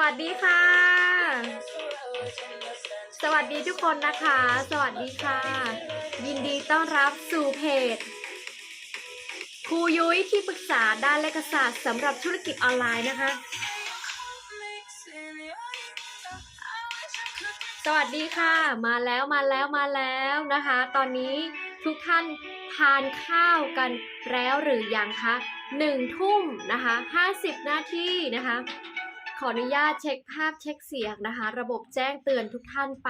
วัสดีค่ะ สวัสดีทุกคนนะคะ สวัสดีค่ะ ยินดีต้อนรับสู่เพจครูยุ้ยที่ปรึกษาด้านเลขศาสตร์สำหรับธุรกิจออนไลน์นะคะ สวัสดีค่ะ มาแล้วมาแล้วมาแล้วนะคะ ตอนนี้ทุกท่านทานข้าวกันแล้วหรือยังคะหนึ่งทุ่มนะคะห้าสิบนาทีนะคะ ขออนุญาตเช็คภาพเช็คเสียงนะคะ ระบบแจ้งเตือนทุกท่านไป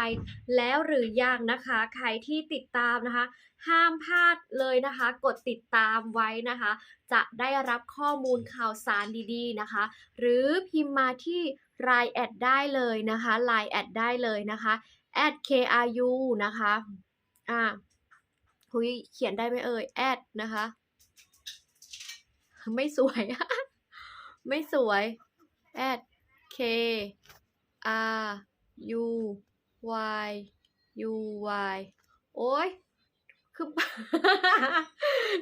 แล้วหรือยังนะคะ ใครที่ติดตามนะคะ ห้ามพลาดเลยนะคะ กดติดตามไว้นะคะ จะได้รับข้อมูลข่าวสารดีๆนะคะ หรือพิมพ์มาที่ Line แอดได้เลยนะคะ Line แอดได้เลยนะคะ at kru นะคะอ่าคุยเขียนได้ไหมเอ่ย at นะคะ ไม่สวย ไม่สวย at k r u y u y โอ้ยคือ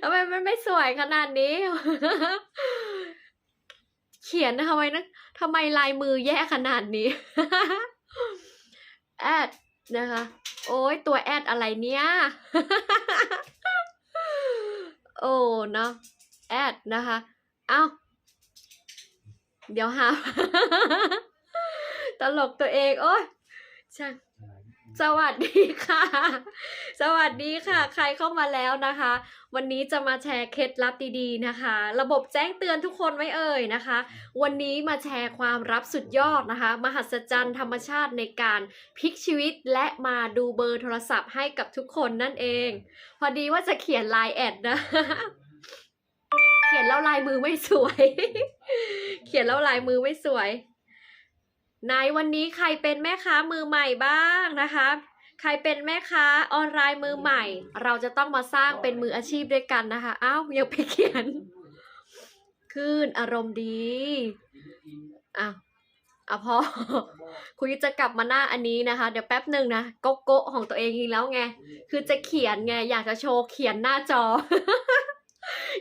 ทำไมมันไม่สวยขนาดนี้ เขียนทำไมนะทำไมลายมือแย่ขนาดนี้ แอดนะคะ โอ้ยตัวแอดอะไรเนี่ย โอ้เนาะแอดนะคะ เอ้า เดี๋ยวหา ตลกตัวเองโอ้ยช่างสวัสดีค่ะ สวัสดีค่ะ ใครเข้ามาแล้วนะคะ วันนี้จะมาแชร์เคล็ดลับดีๆนะคะ ระบบแจ้งเตือนทุกคนไว้เอ่ยนะคะ วันนี้มาแชร์ความรับสุดยอดนะคะ มหัศจรรย์ธรรมชาติในการพลิกชีวิตและมาดูเบอร์โทรศัพท์ให้กับทุกคนนั่นเอง พอดีว่าจะเขียนไลน์แอดนะเขียนแล้วลายมือไม่สวย เขียนแล้วลายมือไม่สวยในวันนี้ใครเป็นแม่ค้ามือใหม่บ้างนะคะ ใครเป็นแม่ค้าออนไลน์มือใหม่ เราจะต้องมาสร้างเป็นมืออาชีพด้วยกันนะคะ อ้าวยังไปเขียน ขึ้นอารมณ์ดีอ้าวอะพอคุณจะกลับมาหน้าอันนี้นะคะ เดี๋ยวแป๊บหนึ่งนะโกโก้ของตัวเองอีกแล้วไง คือจะเขียนไง อยากจะโชว์เขียนหน้าจอ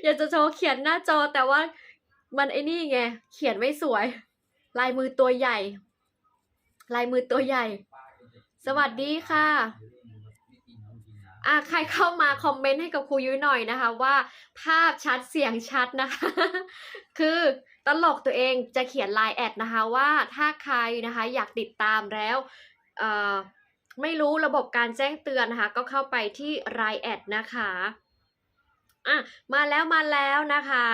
อยากจะโชว์เขียนหน้าจอแต่ว่ามันไอ้นี่ไง เขียนไม่สวย ลายมือตัวใหญ่ ลายมือตัวใหญ่ สวัสดีค่ะอะใครเข้ามาคอมเมนต์ให้กับครูยุ้ยหน่อยนะคะ ว่าภาพชัดเสียงชัดนะคะ คือตลกตัวเองจะเขียนไลน์แอดนะคะว่าถ้าใครนะคะอยากติดตามแล้วไม่รู้ระบบการแจ้งเตือนนะคะ ก็เข้าไปที่ไลน์แอดนะคะ อะมาแล้วมาแล้วนะคะ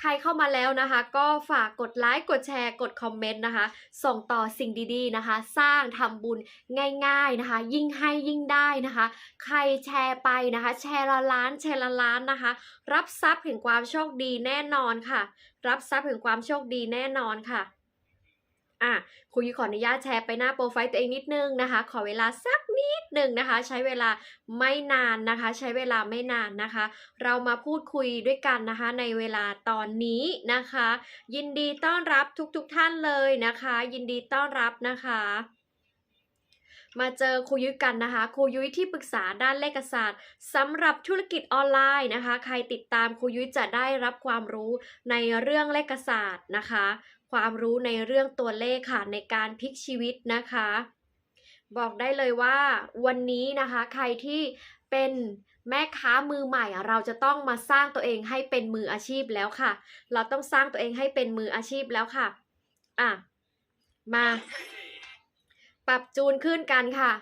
ใครเข้ามาแล้วนะคะ ก็ฝากกดไลค์กดแชร์กดคอมเมนต์นะคะ ส่งต่อสิ่งดีๆนะคะ สร้างทำบุญง่ายๆนะคะ ยิ่งให้ยิ่งได้นะคะ ใครแชร์ไปนะคะ แชร์ละล้านแชร์ละล้านนะคะ รับทรัพย์แห่งความโชคดีแน่นอนค่ะ รับทรัพย์แห่งความโชคดีแน่นอนค่ะ อะครูยุ้ยขออนุญาตแชร์ไปหน้าโปรไฟล์ตัวเองนิดนึงนะคะ ขอเวลาสักนิดหนึ่งนะคะ ใช้เวลาไม่นานนะคะ ใช้เวลาไม่นานนะคะ เรามาพูดคุยด้วยกันนะคะ ในเวลาตอนนี้นะคะ ยินดีต้อนรับทุกๆทท่านเลยนะคะ ยินดีต้อนรับนะคะมาเจอครูยุ้ยกันนะคะครูยุ้ยที่ปรึกษาด้านเลขศาสตร์สำหรับธุรกิจออนไลน์นะคะ ใครติดตามครูยุ้ยจะได้รับความรู้ในเรื่องเลขศาสตร์นะคะ ความรู้ในเรื่องตัวเลขค่ะในการพลิกชีวิตนะคะ บอกได้เลยว่าวันนี้นะคะใครที่เป็นแม่ค้ามือใหม่เราจะต้องมาสร้างตัวเองให้เป็นมืออาชีพแล้วค่ะ เราต้องสร้างตัวเองให้เป็นมืออาชีพแล้วค่ะอะมาปรับจูนขึ้นกันค่ะ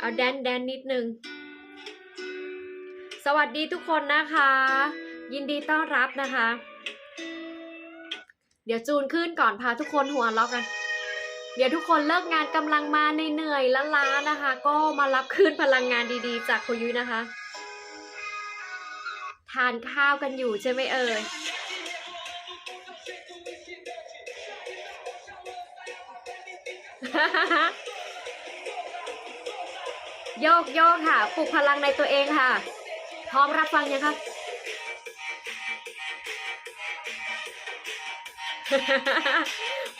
เอาแดนแดนนิดนึง สวัสดีทุกคนนะคะ ยินดีต้อนรับนะคะ เดี๋ยวจูนขึ้นก่อนพาทุกคนหัวเราะกัน เดี๋ยวทุกคนเลิกงานกำลังมาในเหนื่อยๆล้าๆนะคะ ก็มารับคืนพลังงานดีๆ จากโคยุยนะคะ ทานข้าวกันอยู่ใช่ไหมเอ่ยโยกโยกค่ะปลุกพลังในตัวเองค่ะ พร้อมรับฟังยังคะ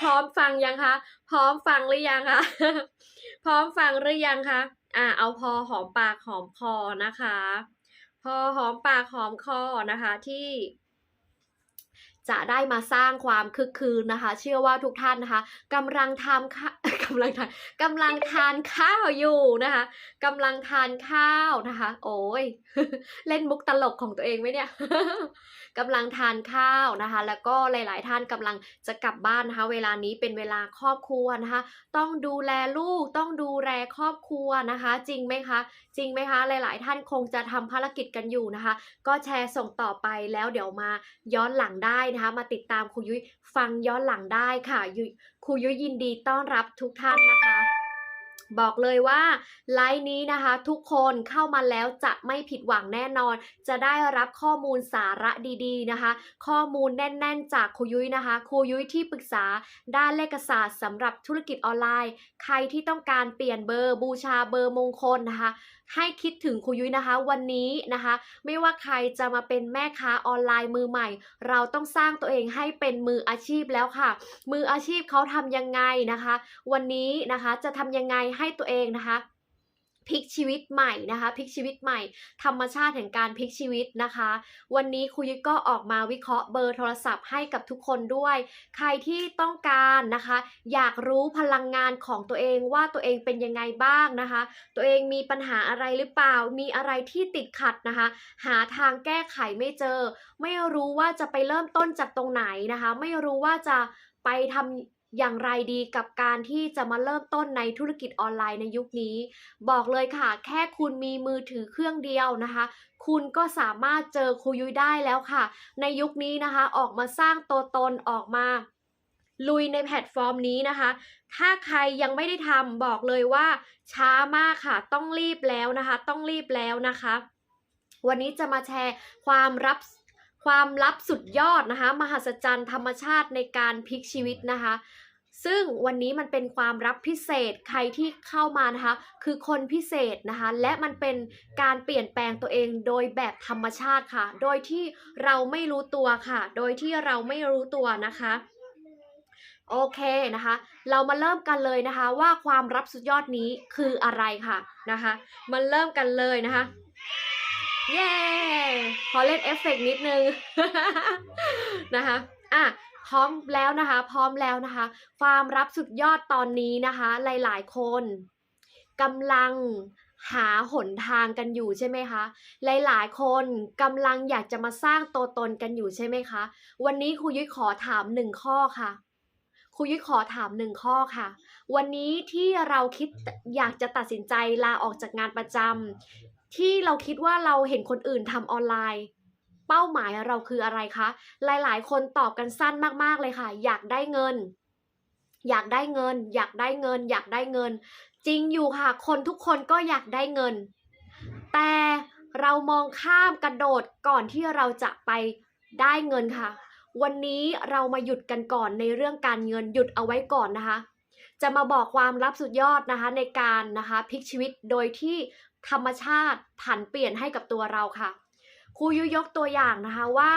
พร้อมฟังยังคะ พร้อมฟังหรือยังคะ พร้อมฟังหรือยังคะ อ่า เอาพอหอมปากหอมคอนะคะ พอหอมปากหอมคอนะคะที่จะได้มาสร้างความคึกคืนนะคะ เชื่อว่าทุกท่านนะคะกำลังทำข้ากำลังทานกำลังทานข้าวอยู่นะคะกำลังทานข้าวนะคะ โอ้ยเล่นมุกตลกของตัวเองไหมเนี่ยกำลังทานข้าวนะคะ แล้วก็หลาย ๆ ท่านกำลังจะกลับบ้านนะคะ เวลานี้เป็นเวลาครอบครัวนะคะ ต้องดูแลลูกต้องดูแลครอบครัวนะคะ จริงไหมคะ จริงไหมคะ หลาย ๆ ท่านคงจะทำภารกิจกันอยู่นะคะ ก็แชร์ส่งต่อไปแล้วเดี๋ยวมาย้อนหลังได้นะคะ มาติดตามครูยุ้ยฟังย้อนหลังได้ค่ะยุยครูยุ้ยยินดีต้อนรับทุกท่านนะคะ บอกเลยว่าไลฟ์นี้นะคะ ทุกคนเข้ามาแล้วจะไม่ผิดหวังแน่นอน จะได้รับข้อมูลสาระดีๆนะคะ ข้อมูลแน่น ๆ จากครูยุ้ยนะคะครูยุ้ยที่ปรึกษาด้านเลขศาสตร์สำหรับธุรกิจออนไลน์ ใครที่ต้องการเปลี่ยนเบอร์บูชาเบอร์มงคลนะคะ ให้คิดถึงครูยุ้ยนะคะ วันนี้นะคะ ไม่ว่าใครจะมาเป็นแม่ค้าออนไลน์มือใหม่ เราต้องสร้างตัวเองให้เป็นมืออาชีพแล้วค่ะ มืออาชีพเขาทำยังไงนะคะ วันนี้นะคะจะทำยังไงให้ตัวเองนะคะ พลิกชีวิตใหม่นะคะพลิกชีวิตใหม่ ธรรมชาติแห่งการพลิกชีวิตนะคะ วันนี้ครูยุ้ยก็ออกมาวิเคราะห์เบอร์โทรศัพท์ให้กับทุกคนด้วย ใครที่ต้องการนะคะ อยากรู้พลังงานของตัวเองว่าตัวเองเป็นยังไงบ้างนะคะ ตัวเองมีปัญหาอะไรหรือเปล่า มีอะไรที่ติดขัดนะคะ หาทางแก้ไขไม่เจอ ไม่รู้ว่าจะไปเริ่มต้นจากตรงไหนนะคะ ไม่รู้ว่าจะไปทำ อย่างไรดีกับการที่จะมาเริ่มต้นในธุรกิจออนไลน์ในยุคนี้ บอกเลยค่ะ แค่คุณมีมือถือเครื่องเดียวนะคะ คุณก็สามารถเจอครูยุ้ยได้แล้วค่ะ ในยุคนี้นะคะ ออกมาสร้างตัวตนออกมา ลุยในแพลตฟอร์มนี้นะคะ ถ้าใครยังไม่ได้ทำบอกเลยว่า ช้ามากค่ะ ต้องรีบแล้วนะคะ ต้องรีบแล้วนะคะ วันนี้จะมาแชร์ความรับ ความลับสุดยอดนะคะ มหัศจรรย์ธรรมชาติในการพลิกชีวิตนะคะ ซึ่งวันนี้มันเป็นความรับพิเศษใครที่เข้ามานะคะ คือคนพิเศษนะคะ และมันเป็นการเปลี่ยนแปลงตัวเองโดยแบบธรรมชาติค่ะ โดยที่เราไม่รู้ตัวค่ะ โดยที่เราไม่รู้ตัวนะคะโอเคนะคะ เรามาเริ่มกันเลยนะคะว่าความรับสุดยอดนี้คืออะไรค่ะนะคะ มาเริ่มกันเลยนะคะ เย้ ขอเล่นเอฟเฟกต์นิดนึงนะคะ อะ พร้อมแล้วนะคะ พร้อมแล้วนะคะ ความรับสุดยอดตอนนี้นะคะ หลายๆคนกำลังหาหนทางกันอยู่ใช่ไหมคะ หลายๆ คนกำลังอยากจะมาสร้างตัวตนกันอยู่ใช่ไหมคะ วันนี้ครูยุ้ยขอถามหนึ่งข้อค่ะครูยุ้ยขอถามหนึ่งข้อค่ะ วันนี้ที่เราคิดอยากจะตัดสินใจลาออกจากงานประจำ ที่เราคิดว่าเราเห็นคนอื่นทำออนไลน์ เป้าหมายเราคืออะไรคะ หลายๆ คนตอบกันสั้นมากๆเลยค่ะ อยากได้เงิน อยากได้เงิน อยากได้เงิน อยากได้เงิน จริงอยู่ค่ะ คนทุกคนก็อยากได้เงิน แต่เรามองข้ามกระโดดก่อนที่เราจะไปได้เงินค่ะ วันนี้เรามาหยุดกันก่อนในเรื่องการเงินหยุดเอาไว้ก่อนนะคะ จะมาบอกความลับสุดยอดนะคะในการนะคะพลิกชีวิตโดยที่ธรรมชาติผันเปลี่ยนให้กับตัวเราค่ะครูยุยกตัวอย่างนะคะว่า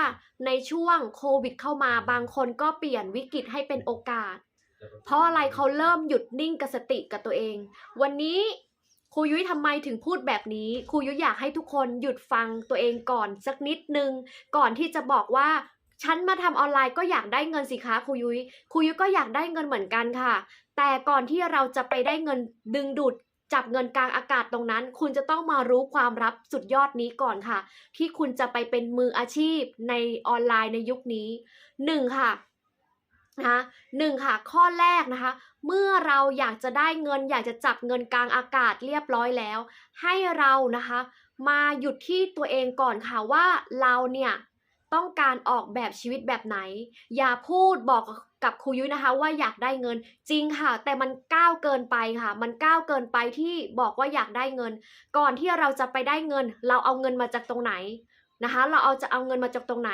ในช่วงโควิดเข้ามาบางคนก็เปลี่ยนวิกฤตให้เป็นโอกาส เพราะอะไรเขาเริ่มหยุดนิ่งกับสติกับตัวเอง วันนี้ครูยุ้ยทำไมถึงพูดแบบนี้ครูยุ้ยอยากให้ทุกคนหยุดฟังตัวเองก่อนสักนิดนึง ก่อนที่จะบอกว่าฉันมาทำออนไลน์ก็อยากได้เงินสิคะครูยุ้ยครูยุ้ยก็อยากได้เงินเหมือนกันค่ะ แต่ก่อนที่เราจะไปได้เงินดึงดูดจับเงินกลางอากาศตรงนั้น คุณจะต้องมารู้ความลับสุดยอดนี้ก่อนค่ะ ที่คุณจะไปเป็นมืออาชีพในออนไลน์ในยุคนี้หนึ่งค่ะนะคะหนึ่งค่ะ ข้อแรกนะคะ เมื่อเราอยากจะได้เงิน อยากจะจับเงินกลางอากาศเรียบร้อยแล้ว ให้เรานะคะ มาหยุดที่ตัวเองก่อนค่ะว่าเราเนี่ย ต้องการออกแบบชีวิตแบบไหน อย่าพูดบอกกับครูยุ้ยนะคะ ว่าอยากได้เงินจริงค่ะ แต่มันก้าวเกินไปค่ะ มันก้าวเกินไปที่บอกว่าอยากได้เงิน ก่อนที่เราจะไปได้เงิน เราเอาเงินมาจากตรงไหนนะคะ เราเอาจะเอาเงินมาจากตรงไหน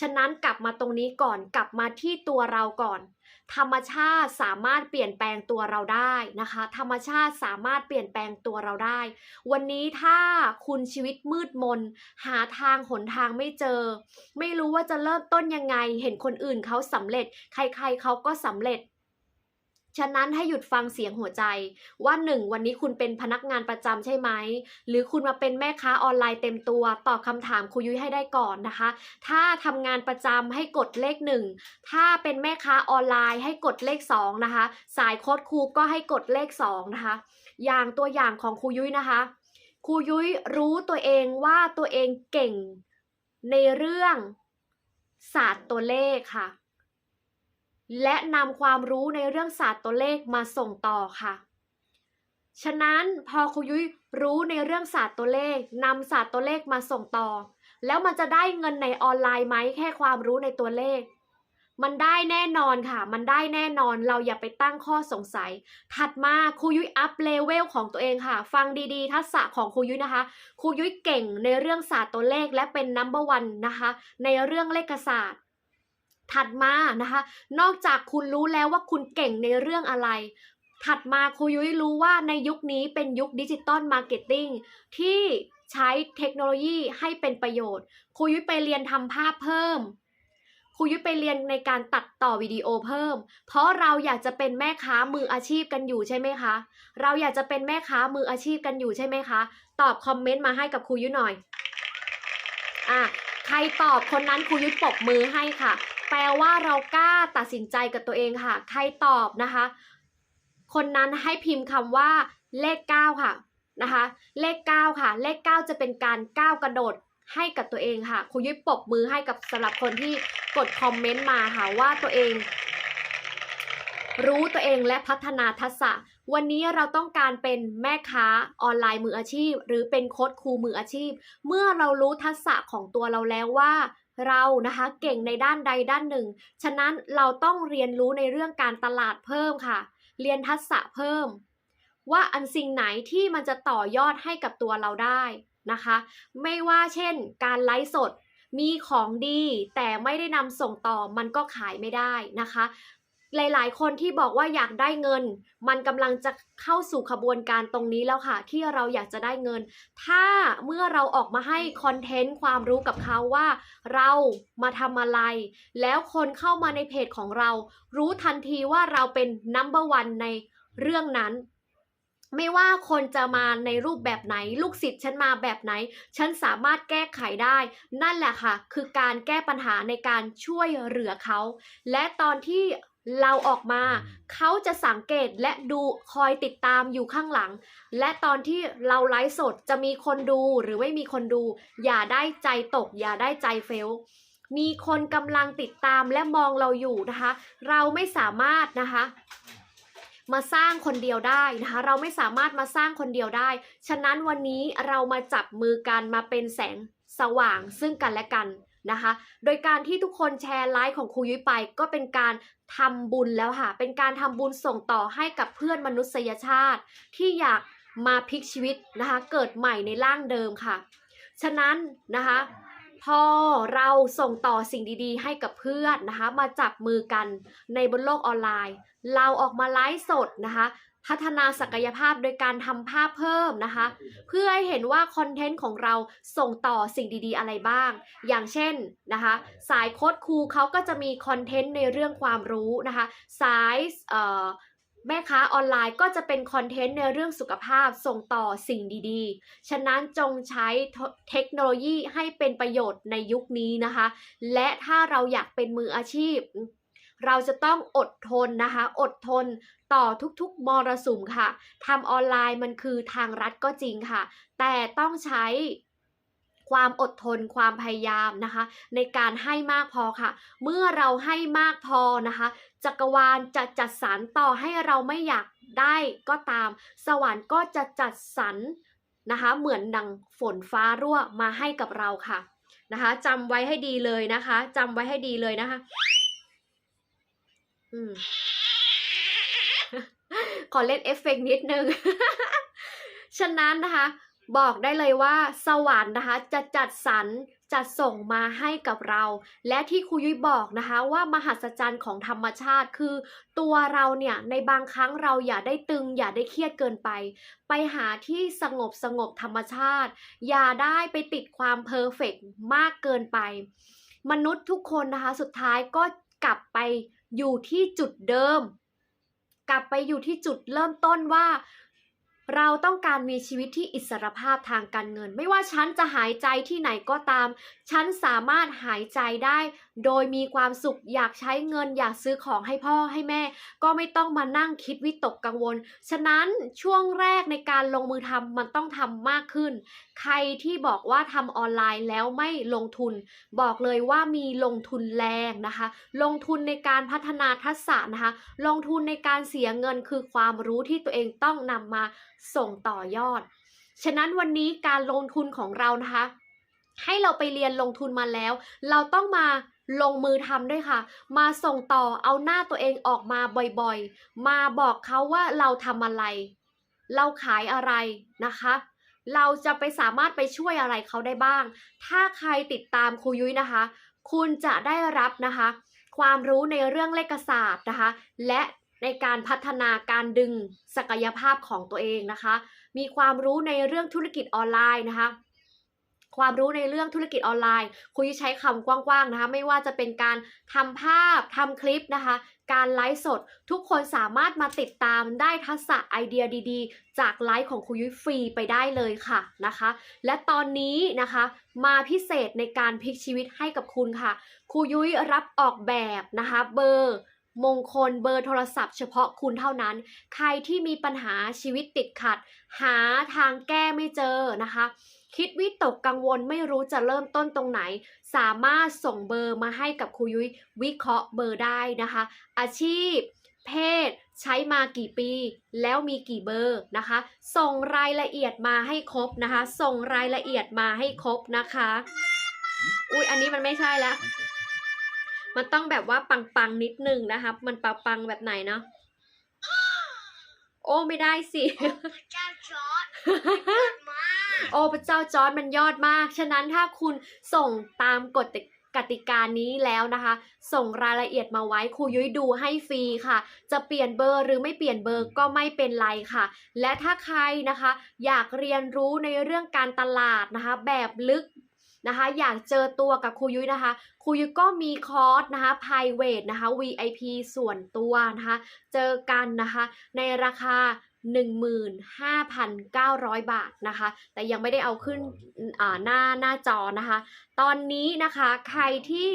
ฉะนั้นกลับมาตรงนี้ก่อนกลับมาที่ตัวเราก่อน ธรรมชาติสามารถเปลี่ยนแปลงตัวเราได้นะคะ ธรรมชาติสามารถเปลี่ยนแปลงตัวเราได้ วันนี้ถ้าคุณชีวิตมืดมน หาทางหนทางไม่เจอ ไม่รู้ว่าจะเริ่มต้นยังไง เห็นคนอื่นเขาสำเร็จ ใครๆเขาก็สำเร็จ ฉะนั้นให้หยุดฟังเสียงหัวใจ ว่าหนึ่งวันนี้คุณเป็นพนักงานประจำใช่ไหม หรือคุณมาเป็นแม่ค้าออนไลน์เต็มตัวตอบคำถามครูยุ้ยให้ได้ก่อนนะคะ ถ้าทำงานประจำให้กดเลขหนึ่งถ้าเป็นแม่ค้าออนไลน์ให้กดเลขสองนะคะ สายโค้ดครูก็ให้กดเลขสองนะคะ อย่างตัวอย่างของครูยุ้ยนะคะครูยุ้ยรู้ตัวเองว่าตัวเองเก่งในเรื่องศาสตร์ตัวเลขค่ะ และนำความรู้ในเรื่องศาสตร์ตัวเลขมาส่งต่อค่ะ ฉะนั้นพอครูยุ้ยรู้ในเรื่องศาสตร์ตัวเลขนำศาสตร์ตัวเลขมาส่งต่อ แล้วมันจะได้เงินในออนไลน์ไหมแค่ความรู้ในตัวเลข มันได้แน่นอนค่ะ มันได้แน่นอนเราอย่าไปตั้งข้อสงสัย ถัดมาครูยุ้ยอัพเลเวลของตัวเองค่ะ ฟังดีๆ ทักษะของครูยุ้ยนะคะครูยุ้ยเก่งในเรื่องศาสตร์ตัวเลขและเป็นนัมเบอร์วันนะคะ ในเรื่องเลขศาสตร์ ถัดมานะคะ นอกจากคุณรู้แล้วว่าคุณเก่งในเรื่องอะไร ถัดมาครูยุ้ยรู้ว่าในยุคนี้เป็นยุคดิจิตอลมาร์เก็ตติ้งที่ใช้เทคโนโลยีให้เป็นประโยชน์ครูยุ้ยไปเรียนทำภาพเพิ่มครูยุ้ยไปเรียนในการตัดต่อวิดีโอเพิ่ม เพราะเราอยากจะเป็นแม่ค้ามืออาชีพกันอยู่ใช่ไหมคะ เราอยากจะเป็นแม่ค้ามืออาชีพกันอยู่ใช่ไหมคะ ตอบคอมเมนต์มาให้กับครูยุ้ยหน่อยอะใครตอบคนนั้นครูยุ้ยปรบมือให้ค่ะ แปลว่าเรากล้าตัดสินใจกับตัวเองค่ะ ใครตอบนะคะ คนนั้นให้พิมพ์คำว่าเลขเก้าค่ะนะคะ เลขเก้าค่ะ เลขเก้าจะเป็นการก้าวกระโดดให้กับตัวเองค่ะครูยุ้ยปรบมือให้กับสำหรับคนที่กดคอมเมนต์มาค่ะว่าตัวเอง รู้ตัวเองและพัฒนาทักษะ วันนี้เราต้องการเป็นแม่ค้าออนไลน์มืออาชีพ หรือเป็นโค้ชครูมืออาชีพ เมื่อเรารู้ทักษะของตัวเราแล้วว่า เรานะคะเก่งในด้านใดด้านหนึ่ง ฉะนั้นเราต้องเรียนรู้ในเรื่องการตลาดเพิ่มค่ะ เรียนทักษะเพิ่ม ว่าอันสิ่งไหนที่มันจะต่อยอดให้กับตัวเราได้นะคะ ไม่ว่าเช่น การไลฟ์สดมีของดีแต่ไม่ได้นำส่งต่อมันก็ขายไม่ได้นะคะ หลาย ๆ คนที่บอกว่าอยากได้เงิน มันกำลังจะเข้าสู่ขบวนการตรงนี้แล้วค่ะ ที่เราอยากจะได้เงิน ถ้าเมื่อเราออกมาให้คอนเทนต์ความรู้กับเขาว่า เรามาทำอะไร แล้วคนเข้ามาในเพจของเรา รู้ทันทีว่าเราเป็น number one ในเรื่องนั้น ไม่ว่าคนจะมาในรูปแบบไหน ลูกศิษย์ฉันมาแบบไหน ฉันสามารถแก้ไขได้ นั่นแหละค่ะ คือการแก้ปัญหาในการช่วยเหลือเขา และตอนที่ เราออกมา เขาจะสังเกตและดูคอยติดตามอยู่ข้างหลัง และตอนที่เราไลฟ์สดจะมีคนดูหรือไม่มีคนดู อย่าได้ใจตก อย่าได้ใจเฟลมีคนกำลังติดตามและมองเราอยู่นะคะ เราไม่สามารถนะคะมาสร้างคนเดียวได้นะคะ เราไม่สามารถมาสร้างคนเดียวได้ ฉะนั้นวันนี้เรามาจับมือกันมาเป็นแสงสว่างซึ่งกันและกัน นะคะ โดยการที่ทุกคนแชร์ไลฟ์ของครูยุ้ยไป ก็เป็นการทำบุญแล้วค่ะ เป็นการทำบุญส่งต่อให้กับเพื่อนมนุษยชาติ ที่อยากมาพลิกชีวิตนะคะ เกิดใหม่ในร่างเดิมค่ะ ฉะนั้นนะคะพอเราส่งต่อสิ่งดีๆ ให้กับเพื่อนนะคะ มาจับมือกันในบนโลกออนไลน์ เราออกมาไลฟ์สดนะคะ พัฒนาศักยภาพโดยการทำภาพเพิ่มนะคะ เพื่อให้เห็นว่าคอนเทนต์ของเราส่งต่อสิ่งดีๆ อะไรบ้าง อย่างเช่นนะคะ สายโค้ดครูเขาก็จะมีคอนเทนต์ในเรื่องความรู้นะคะ สายเอ่อแม่ค้าออนไลน์ก็จะเป็นคอนเทนต์ในเรื่องสุขภาพส่งต่อสิ่งดีๆ ฉะนั้นจงใช้เทคโนโลยีให้เป็นประโยชน์ในยุคนี้นะคะ และถ้าเราอยากเป็นมืออาชีพ เราจะต้องอดทนนะคะ อดทนต่อทุกๆมรสุมค่ะทำออนไลน์มันคือทางรัฐก็จริงค่ะ แต่ต้องใช้ความอดทนความพยายามนะคะ ในการให้มากพอค่ะ เมื่อเราให้มากพอนะคะ จักรวาลจะจัดสรรต่อให้เราไม่อยากได้ก็ตาม สวรรค์ก็จะจัดสรรนะคะ เหมือนดังฝนฟ้ารั่วมาให้กับเราค่ะนะคะจำไว้ให้ดีเลยนะคะจำไว้ให้ดีเลยนะคะ อืม ขอเล่นเอฟเฟกต์นิดนึง ฉะนั้นนะคะ บอกได้เลยว่าสวรรค์นะคะ จะจัดสรรจัดส่งมาให้กับเรา และที่ครูยุ้ยบอกนะคะ ว่ามหัศจรรย์ของธรรมชาติคือ ตัวเราเนี่ยในบางครั้งเราอย่าได้ตึง อย่าได้เครียดเกินไป ไปหาที่สงบสงบธรรมชาติ อย่าได้ไปติดความเพอร์เฟกมากเกินไป มนุษย์ทุกคนนะคะ สุดท้ายก็กลับไป อยู่ที่จุดเดิม กลับไปอยู่ที่จุดเริ่มต้นว่า เราต้องการมีชีวิตที่อิสรภาพทางการเงิน ไม่ว่าฉันจะหายใจที่ไหนก็ตาม ฉันสามารถหายใจได้โดยมีความสุขอยากใช้เงินอยากซื้อของให้พ่อให้แม่ ก็ไม่ต้องมานั่งคิดวิตกกังวล ฉะนั้นช่วงแรกในการลงมือทำมันต้องทำมากขึ้น ใครที่บอกว่าทำออนไลน์แล้วไม่ลงทุน บอกเลยว่ามีลงทุนแรงนะคะ ลงทุนในการพัฒนาทักษะนะคะ ลงทุนในการเสียเงินคือความรู้ที่ตัวเองต้องนำมาส่งต่อยอด ฉะนั้นวันนี้การลงทุนของเรานะคะ ให้เราไปเรียนลงทุนมาแล้ว เราต้องมา ลงมือทำด้วยค่ะ มาส่งต่อเอาหน้าตัวเองออกมาบ่อยๆ มาบอกเขาว่าเราทำอะไร เราขายอะไรนะคะ เราจะไปสามารถไปช่วยอะไรเขาได้บ้าง ถ้าใครติดตามครูยุ้ยนะคะ คุณจะได้รับนะคะ ความรู้ในเรื่องเลขศาสตร์นะคะ และในการพัฒนาการดึงศักยภาพของตัวเองนะคะ มีความรู้ในเรื่องธุรกิจออนไลน์นะคะ ความรู้ในเรื่องธุรกิจออนไลน์ คุยใช้คำกว้างๆนะคะ ไม่ว่าจะเป็นการทำภาพทำคลิปนะคะ การไลฟ์สด ทุกคนสามารถมาติดตามได้ทักษะไอเดียดีๆ จากไลฟ์ของครูยุ้ยฟรีไปได้เลยค่ะนะคะ และตอนนี้นะคะมาพิเศษในการพลิกชีวิตให้กับคุณค่ะครูยุ้ยรับออกแบบนะคะเบอร์มงคลเบอร์โทรศัพท์เฉพาะคุณเท่านั้น ใครที่มีปัญหาชีวิตติดขัด หาทางแก้ไม่เจอนะคะ คิดวิตกกังวลไม่รู้จะเริ่มต้นตรงไหน สามารถส่งเบอร์มาให้กับครูยุ้ยวิเคราะห์เบอร์ได้นะคะ อาชีพ เพศ ใช้มากี่ปี แล้วมีกี่เบอร์นะคะ ส่งรายละเอียดมาให้ครบนะคะ ส่งรายละเอียดมาให้ครบนะคะ อุ้ยอันนี้มันไม่ใช่แล้วมันต้องแบบว่าปังๆนิดนึงนะคะ มันปังๆแบบไหนเนาะโอ้ไม่ได้สิพระเจ้าจอร์ด โอ้พระเจ้าจอร์ดมันยอดมาก ฉะนั้นถ้าคุณส่งตามกฎกติกานี้แล้วนะคะ ส่งรายละเอียดมาไว้ครูยุ้ยดูให้ฟรีค่ะ จะเปลี่ยนเบอร์หรือไม่เปลี่ยนเบอร์ก็ไม่เป็นไรค่ะ และถ้าใครนะคะ อยากเรียนรู้ในเรื่องการตลาดนะคะ แบบลึกนะคะ อยากเจอตัวกับครูยุ้ยนะคะครูยุ้ยก็มีคอร์สนะคะ private นะคะ VIP ส่วนตัวนะคะ เจอกันนะคะ ในราคา 15,900 บาทนะคะ แต่ยังไม่ได้เอาขึ้นอ่าหน้าหน้าจอนะคะ ตอนนี้นะคะใครที่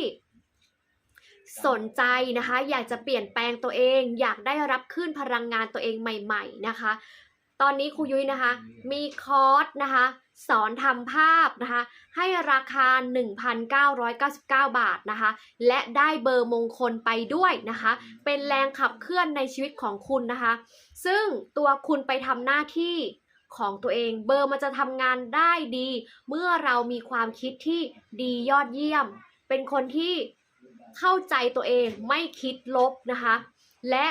สนใจนะคะ อยากจะเปลี่ยนแปลงตัวเอง อยากได้รับขึ้นพลังงานตัวเองใหม่ ๆ นะคะ ตอนนี้ครูยุ้ยนะคะ มีคอร์สนะคะ สอนทำภาพนะคะ ให้ราคา 1,999 บาทนะคะ และได้เบอร์มงคลไปด้วยนะคะ เป็นแรงขับเคลื่อนในชีวิตของคุณนะคะ ซึ่งตัวคุณไปทำหน้าที่ของตัวเองเบอร์มันจะทำงานได้ดี เมื่อเรามีความคิดที่ดียอดเยี่ยม เป็นคนที่เข้าใจตัวเองไม่คิดลบนะคะ และ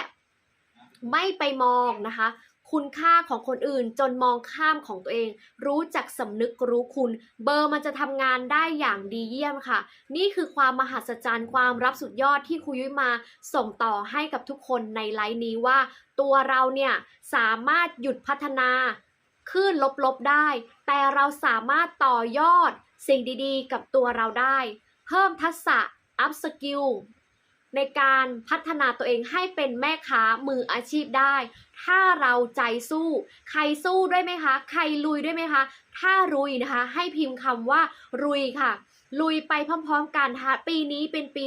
ไม่ไปมองนะคะ คุณค่าของคนอื่นจนมองข้ามของตัวเอง รู้จักสำนึกรู้คุณ เบอร์มันจะทำงานได้อย่างดีเยี่ยมค่ะ นี่คือความมหัศจรรย์ความรับสุดยอดที่ครูยุ้ยมาส่งต่อให้กับทุกคนในไลน์นี้ว่า ตัวเราเนี่ยสามารถหยุดพัฒนาขึ้นลบๆได้ แต่เราสามารถต่อยอดสิ่งดีๆ กับตัวเราได้ เพิ่มทักษะอัพสกิลในการพัฒนาตัวเองให้เป็นแม่ค้ามืออาชีพได้ ถ้าเราใจสู้ ใครสู้ด้วยไหมคะ ใครลุยด้วยไหมคะ ถ้าลุยนะคะ ให้พิมพ์คำว่าลุยค่ะลุยไปพร้อมๆกันนะคะปีนี้เป็นปี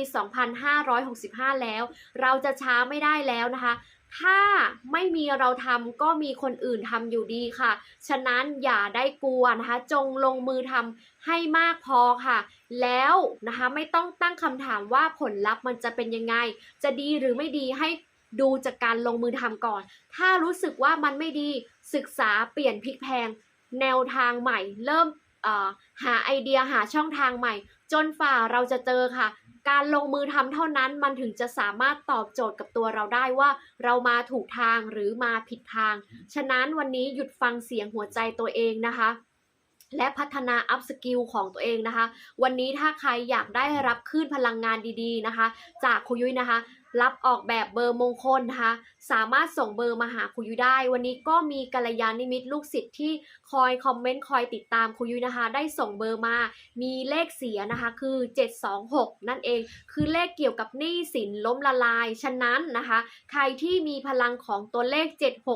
2565 แล้ว เราจะช้าไม่ได้แล้วนะคะ ถ้าไม่มีเราทำก็มีคนอื่นทำอยู่ดีค่ะ ฉะนั้นอย่าได้กลัวนะคะ จงลงมือทำให้มากพอค่ะ แล้วนะคะไม่ต้องตั้งคำถามว่าผลลัพธ์มันจะเป็นยังไง จะดีหรือไม่ดีให้ ดูจากการลงมือทำก่อน ถ้ารู้สึกว่ามันไม่ดีศึกษาเปลี่ยนพลิกแพง แนวทางใหม่ เริ่มหาไอเดียหาช่องทางใหม่ จนฝ่าเราจะเจอค่ะ การลงมือทำเท่านั้นมันถึงจะสามารถตอบโจทย์กับตัวเราได้ว่า เรามาถูกทางหรือมาผิดทาง ฉะนั้นวันนี้หยุดฟังเสียงหัวใจตัวเองนะคะและพัฒนาอัพสกิลของตัวเองนะคะ วันนี้ถ้าใครอยากได้รับคลื่นพลังงานดีๆนะคะ จากครูยุ้ยนะคะ รับออกแบบเบอร์มงคลนะคะ สามารถส่งเบอร์มาหาครูยุ้ยได้ วันนี้ก็มีกัลยาณิมิตลูกศิษย์ที่คอยคอมเมนต์คอยติดตามครูยุ้ยนะคะ ได้ส่งเบอร์มา มีเลขเสียนะคะคือ 726 นั่นเอง คือเลขเกี่ยวกับหนี้สินล้มละลาย ฉะนั้นนะคะ ใครที่มีพลังของตัวเลข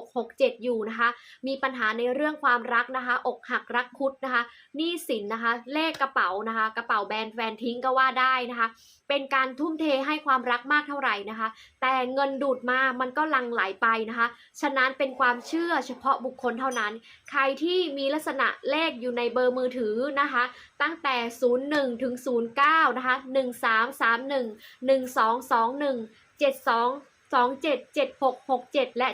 7667 อยู่นะคะ มีปัญหาในเรื่องความรักนะคะ อกหักรักคุดนะคะ หนี้สินนะคะ เลขกระเป๋านะคะ กระเป๋าแบรนด์แฟนทิ้งก็ว่าได้นะคะ เป็นการทุ่มเทให้ความรักมากเท่าไหร่นะคะ แต่เงินดูดมามันก็ลังไหลไปนะคะ ฉะนั้นเป็นความเชื่อเฉพาะบุคคลเท่านั้น ใครที่มีลักษณะเลขอยู่ในเบอร์มือถือนะคะ ตั้งแต่ 01 ถึง 09 นะคะ 1331 1221 72 27 7667 และ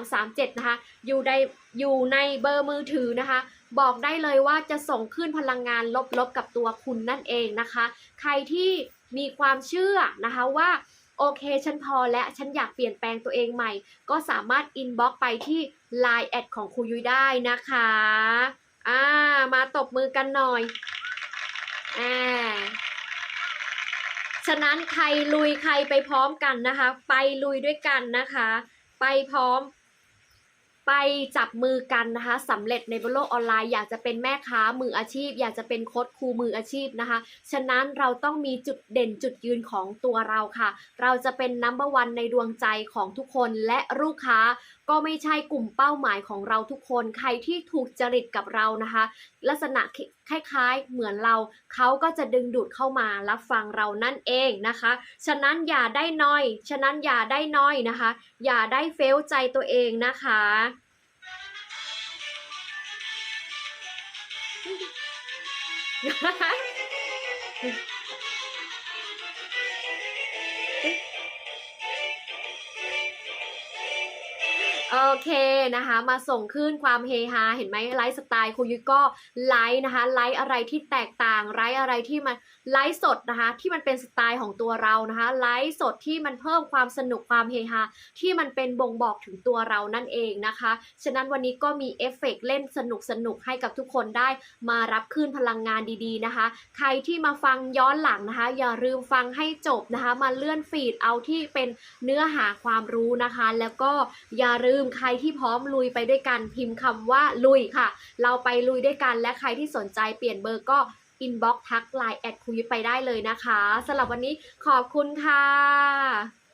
7337 นะคะ อยู่ในอยู่ในเบอร์มือถือนะคะ บอกได้เลยว่าจะส่งขึ้นพลังงานลบๆกับตัวคุณนั่นเองนะคะ ใครที่ มีความเชื่อนะคะว่าโอเค ฉันพอและฉันอยากเปลี่ยนแปลงตัวเองใหม่ ก็สามารถอินบ็อกไปที่ Line แอดของครูยุ้ยได้นะคะอ่ามาตบมือกันหน่อยอ่าฉะนั้นใครลุยใครไปพร้อมกันนะคะ ไปลุยด้วยกันนะคะ ไปพร้อม ไปจับมือกันนะคะสำเร็จในบนโลกออนไลน์อยากจะเป็นแม่ค้ามืออาชีพ อยากจะเป็นโค้ดครูมืออาชีพนะคะ ฉะนั้นเราต้องมีจุดเด่นจุดยืนของตัวเราค่ะ เราจะเป็นนัมเบอร์วันในดวงใจของทุกคนและลูกค้าก็ไม่ใช่กลุ่มเป้าหมายของเราทุกคน ใครที่ถูกจริตกับเรานะคะ ลักษณะ คล้ายๆ เหมือนเราเขาก็จะดึงดูดเข้ามารับฟังเรานั่นเองนะคะ ฉะนั้นอย่าได้น้อย ฉะนั้นอย่าได้น้อยนะคะ อย่าได้เฟลใจตัวเองนะคะ โอเคนะคะ มาส่งขึ้นความเฮฮาเห็นไหมไลฟ์สไตล์ครูยุ้ยก็ไลฟ์นะคะไลฟ์อะไรที่แตกต่างไลฟ์อะไรที่มันไลฟ์สดนะคะ ที่มันเป็นสไตล์ของตัวเรานะคะไลฟ์สดที่มันเพิ่มความสนุกความเฮฮาที่มันเป็นบ่งบอกถึงตัวเรานั่นเองนะคะ ฉะนั้นวันนี้ก็มีเอฟเฟกต์เล่นสนุกสนุกๆให้กับทุกคนได้มารับคลื่นพลังงานดีๆนะคะ ใครที่มาฟังย้อนหลังนะคะ อย่าลืมฟังให้จบนะคะ มาเลื่อนฟีดเอาที่เป็นเนื้อหาความรู้นะคะ แล้วก็อย่าลืมืมใครที่พร้อมลุยไปด้วยกันพิมพ์คำว่าลุยค่ะ เราไปลุยด้วยกันและใครที่สนใจเปลี่ยนเบอร์ก็อินบ็อกทักไลน์แอดคุยไปได้เลยนะคะสำหรับวันนี้ขอบคุณค่ะ